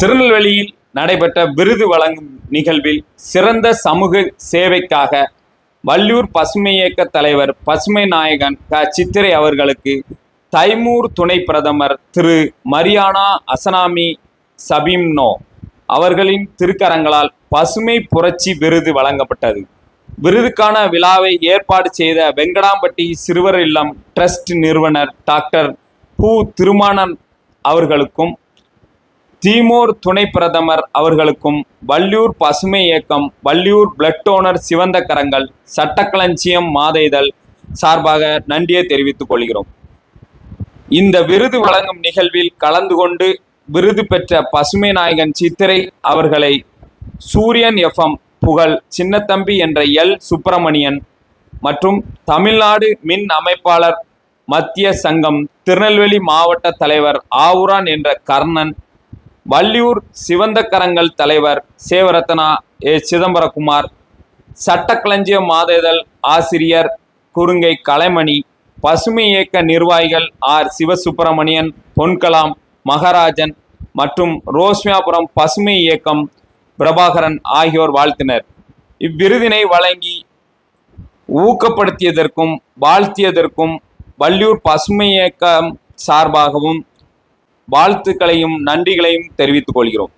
திருநெல்வேலியில் நடைபெற்ற விருது வழங்கும் நிகழ்வில் சிறந்த சமூக சேவைக்காக வள்ளியூர் பசுமை இயக்க தலைவர் பசுமை நாயகன் க. சித்திரை அவர்களுக்கு தைமூர் துணை பிரதமர் திரு. மரியானா அசனாமி சபீம்னோ அவர்களின் திருக்கரங்களால் பசுமை புரட்சி விருது வழங்கப்பட்டது. விருதுக்கான விழாவை ஏற்பாடு செய்த வெங்கடாம்பட்டி சிறுவர் இல்லம் ட்ரஸ்ட் நிறுவனர் டாக்டர் பூ திருமானன் அவர்களுக்கும் தீமோர் துணை பிரதமர் அவர்களுக்கும் வள்ளியூர் பசுமை இயக்கம் வள்ளியூர் பிளட் டோனர் சிவந்த கரங்கள் சட்டக்களஞ்சியம் மாத இதழ் சார்பாக நன்றியை தெரிவித்துக் கொள்கிறோம். இந்த விருது வழங்கும் நிகழ்வில் கலந்து கொண்டு விருது பெற்ற பசுமை நாயகன் சித்திரை அவர்களை சூரியன் எஃப்எம் புகழ் சின்னத்தம்பி என்ற எல். சுப்பிரமணியன் மற்றும் தமிழ்நாடு மின் அமைப்பாளர் மத்திய சங்கம் திருநெல்வேலி மாவட்ட தலைவர் ஆவுரான் என்ற கர்ணன் வள்ளியூர் சிவந்த கரங்கள் தலைவர் சேவரத்னா ஏ. சிதம்பரகுமார் சட்டக்களஞ்சிய மாத இதழ் ஆசிரியர் குறுங்கை கலைமணி பசுமை இயக்க நிர்வாகிகள் ஆர். சிவசுப்பிரமணியன் பொன்கலாம் மகராஜன் மற்றும் ரோஸ்மியாபுரம் பசுமை இயக்கம் பிரபாகரன் ஆகியோர் வாழ்த்தினர். இவ்விருதினை வழங்கி ஊக்கப்படுத்தியதற்கும் வாழ்த்தியதற்கும் வள்ளியூர் பசுமை இயக்கம் சார்பாகவும் வாழ்த்துக்களையும் நன்றிகளையும் தெரிவித்துக் கொள்கிறோம்.